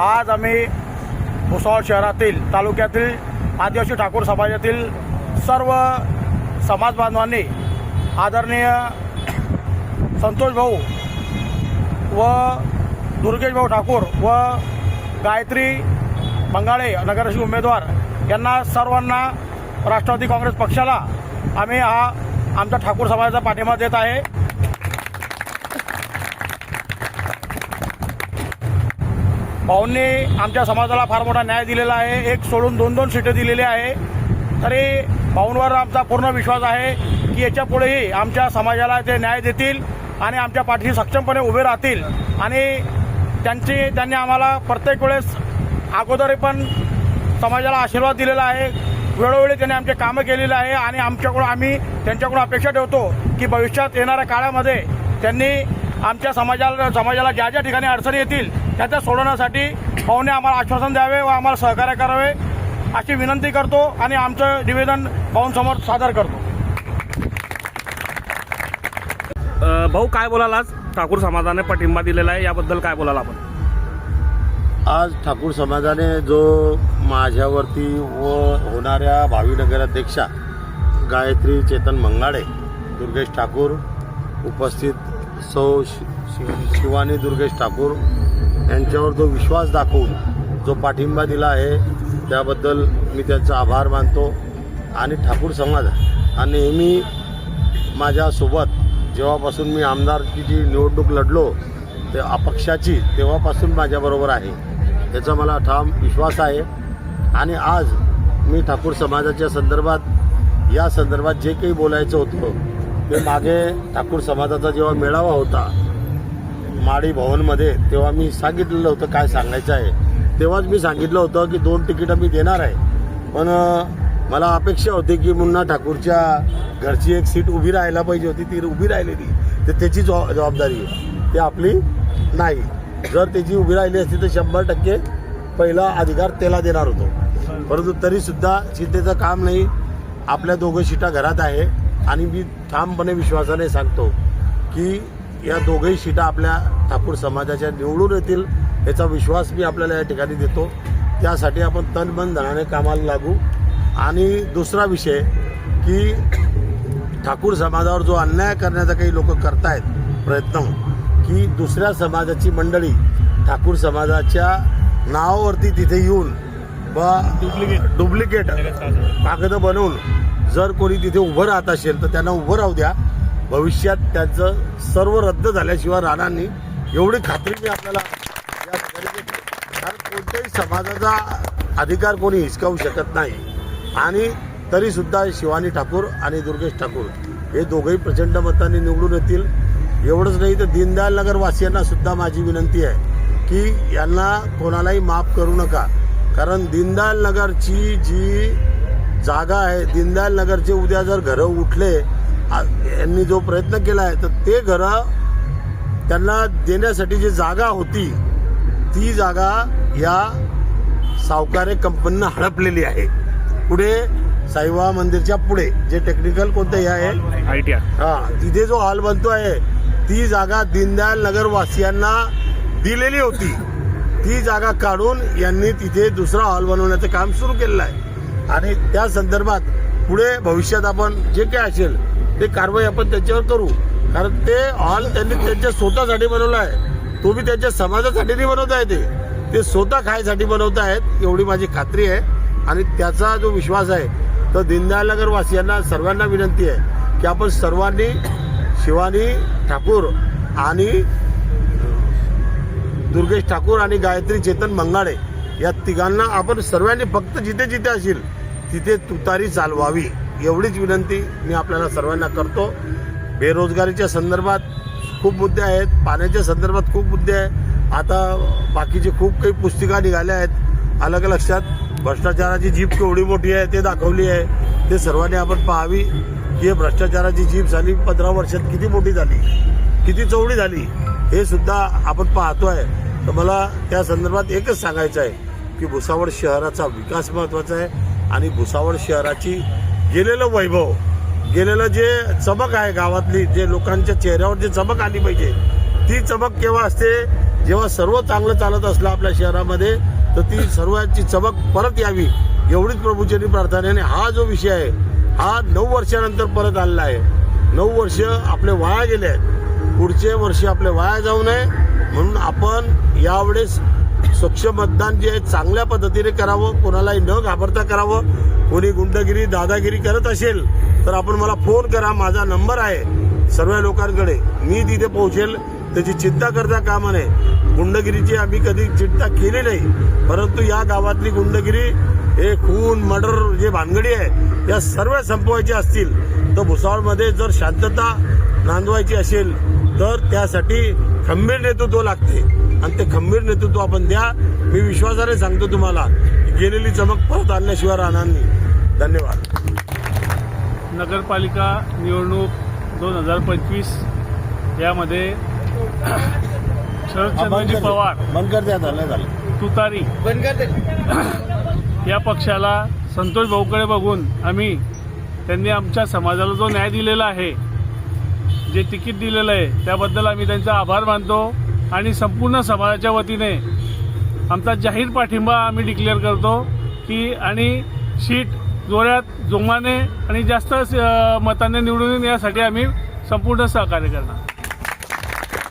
आज आम्ही भुसावळ शहरातील तालुक्यातील आदिवासी ठाकूर समाजातील सर्व समाज बांधवांनी आदरणीय संतोष भाऊ व दुर्गेश भाऊ ठाकूर व गायत्री बंगाळे नगराध्यक्ष उमेदवार यांना सर्वांना राष्ट्रवादी काँग्रेस पक्षाला आम्ही हा आमचा ठाकूर समाजाचा पाठिंबा देत आहे. भाऊंनी आमच्या समाजाला फार मोठा न्याय दिलेला आहे. एक सोडून दोन दोन सीटं दिलेली आहे. तरी भाऊंवर आमचा पूर्ण विश्वास आहे की याच्या पुढेही आमच्या समाजाला ते न्याय देतील आणि आमच्या पाठीशी सक्षमपणे उभे राहतील. आणि त्यांची त्यांनी आम्हाला प्रत्येक वेळेस अगोदर पण समाजाला आशीर्वाद दिलेला आहे. वेळोवेळी त्यांनी आमचे कामं केलेले आहे आणि आमच्याकडून आम्ही त्यांच्याकडून अपेक्षा ठेवतो की भविष्यात येणाऱ्या काळामध्ये त्यांनी आमच्या समाजाला समाजाला ज्या ज्या ठिकाणी अडचणी येतील त्या त्या सोडवण्यासाठी भाऊने आम्हाला आश्वासन द्यावे व आम्हाला सहकार्य करावे अशी विनंती करतो आणि आमचं निवेदन भाऊंसमोर सादर करतो. भाऊ काय बोलाल आज? ठाकूर समाजाने पाठिंबा दिलेला आहे याबद्दल काय बोलाल आपण? आज ठाकूर समाजाने जो माझ्यावरती व होणाऱ्या भावी नगराध्यक्षा गायत्री चेतन मंगाडे दुर्गेश ठाकूर उपस्थित सौ शि- शिवानी दुर्गेश ठाकूर यांच्यावर जो विश्वास दाखवून जो पाठिंबा दिला आहे त्याबद्दल मी त्यांचा आभार मानतो आणि ठाकूर समाज हा नेहमी माझ्यासोबत जेव्हापासून मी आमदारची निवडणूक लढलो ते अपक्षाची तेव्हापासून माझ्याबरोबर आहे. याचा मला ठाम विश्वास आहे. आणि आज मी ठाकूर समाजाच्या संदर्भात या संदर्भात जे काही बोलायचं होतं मी मागे ठाकूर समाजाचा जेव्हा मेळावा होता माडी भवनमध्ये तेव्हा मी सांगितलेलं होतं काय सांगायचं आहे. तेव्हाच मी सांगितलं होतं की दोन तिकीटं मी देणार आहे. पण मला अपेक्षा होती की मुन्ना ठाकूरच्या घरची एक सीट उभी राहायला पाहिजे होती ती उभी राहिलेली. तर त्याची जबाब- जबाबदारी आहे. ती आपली नाही. जर त्याची उभी राहिली असती तर शंभर टक्के पहिला अधिकार त्याला देणार होतो. परंतु तरीसुद्धा चिंतेचं काम नाही. आपल्या दोघं शिटा घरात आहे. आणि मी ठामपणे विश्वासाने सांगतो की या दोघंही शिटा आपल्या ठाकूर समाजाच्या निवडून येतील याचा विश्वास मी आपल्याला या ठिकाणी देतो. त्यासाठी आपण तन मन धनाने कामाला लागू. आणि दुसरा विषय की ठाकूर समाजावर जो अन्याय करण्याचा काही लोक करतायत प्रयत्न की दुसऱ्या समाजाची मंडळी ठाकूर समाजाच्या नावावरती तिथे येऊन व डुप्लिकेट. कागदं बनवून जर कोणी तिथे उभं राहत असेल तर त्यांना उभं राहू द्या. भविष्यात त्यांचं सर्व रद्द झाल्याशिवाय राणांनी एवढी खात्री मी आपल्याला या ठिकाणी कारण कोणत्याही समाजाचा अधिकार कोणी हिसकावू शकत नाही. आणि तरी सुद्धा शिवानी ठाकूर आणि दुर्गेश ठाकूर हे दोघंही प्रचंड मतांनी निवडून येतील. एवढंच नाही तर दीनदयाल नगरवासियांना सुद्धा माझी विनंती आहे की यांना कोणालाही माफ करू नका. कारण दीनदयाल नगरची जी जागा आहे दीनदयाल नगरचे उद्या जर घरं उठले यांनी जो प्रयत्न केला आहे तर ते घरं त्यांना देण्यासाठी जी जागा होती ती जागा या सावकारे कंपनीनं हडपलेली आहे. पुढे साईबा मंदिरच्या पुढे जे टेक्निकल कोणतं हे आहे आय टी आर. हा तिथे जो हॉल बनतो आहे ती जागा दीनदयाल नगर वासियांना दिलेली होती. ती जागा काढून यांनी तिथे दुसरा हॉल बनवण्याचं काम सुरू केलेलं आहे. आणि त्या संदर्भात पुढे भविष्यात आपण जे काय असेल ते कारवाई आपण त्याच्यावर करू. कारण ते हॉल त्यांनी त्यांच्या स्वतःसाठी बनवला आहे. तो बी त्यांच्या समाजासाठी नाही बनवत आहे ते. ते स्वतः खायसाठी बनवत आहेत एवढी माझी खात्री आहे. आणि त्याचा जो विश्वास आहे तर दीनदयाल वासियांना सर्वांना विनंती आहे की आपण सर्वांनी शिवानी ठाकूर आणि दुर्गेश ठाकूर आणि गायत्री चेतन मंगाडे या तिघांना आपण सर्वांनी फक्त जिथे जिथे असेल तिथे तुतारी चालवावी. एवढीच विनंती मी आपल्याला सर्वांना करतो. बेरोजगारीच्या संदर्भात खूप मुद्दे आहेत. पाण्याच्या संदर्भात खूप मुद्दे आहेत. आता बाकीचे खूप काही पुस्तिका निघाल्या आहेत. अलग लक्षात? भ्रष्टाचाराची जीप केवढी मोठी आहे ते दाखवली आहे. ते सर्वांनी आपण पाहावी. की हे भ्रष्टाचाराची जीप झाली पंधरा वर्षात किती मोठी झाली? किती चौडी झाली? हे सुद्धा आपण पाहतोय. तर मला त्या संदर्भात एकच सांगायचं आहे की भुसावळ शहराचा विकास महत्त्वाचा आहे आणि भुसावळ शहराची गेलेलं वैभव गेलेलं जे चमक आहे गावातली जे लोकांच्या चेहऱ्यावर जी चमक आली पाहिजे ती चमक केव्हा असते? जेव्हा सर्व चांगलं चालत असलं आपल्या शहरामध्ये तर ती सर्वांची चमक परत यावी एवढीच प्रभूचरणी प्रार्थना आणि हा जो विषय आहे हा नऊ वर्षानंतर परत आलेला आहे. नऊ वर्ष आपले वाया गेले आहेत. पुढचे वर्ष आपले वाया जाऊ नये. म्हणून आपण यावेळेस स्वच्छ मतदान जे आहे चांगल्या पद्धतीने करावं. कोणालाही न घाबरता करावं. कोणी गुंडगिरी दादागिरी करत असेल तर आपण मला फोन करा. माझा नंबर आहे सर्व लोकांकडे. मी तिथे पोहोचेल. त्याची चिंता करता कामा नये. गुंडगिरीची आम्ही कधी चिंता केली नाही. परंतु या गावातली गुंडगिरी हे खून मर्डर जे भानगडी आहे या सर्व संपवायचे असतील तर भुसावळमध्ये जर शांतता नांदवायची असेल तर त्यासाठी खंबीर नेतृत्व लागते. आणि ते खंबीर नेतृत्व आपण द्या मी विश्वासाने सांगतो तुम्हाला गेलेली चमक परत आणल्याशिवाय राहणार नाही. धन्यवाद. नगरपालिका निवडणूक दोन हजार पंचवीस यामध्ये शरदचंद्रजी पवार बंद कर द्या झालं झालं. तुतारी. या पक्षाला संतोष भाऊकडे बघून आम्ही त्यांनी आमच्या समाजाला जो न्याय दिलेला आहे जे तिकीट दिलेलं आहे त्याबद्दल आम्ही त्यांचा आभार मानतो आणि संपूर्ण समाजाच्या वतीने आमचा जाहीर पाठिंबा आम्ही डिक्लेअर करतो की आणि शीट जोऱ्यात जोमाने आणि जास्त मताने निवडून यासाठी आम्ही संपूर्ण सहकार्य करणार.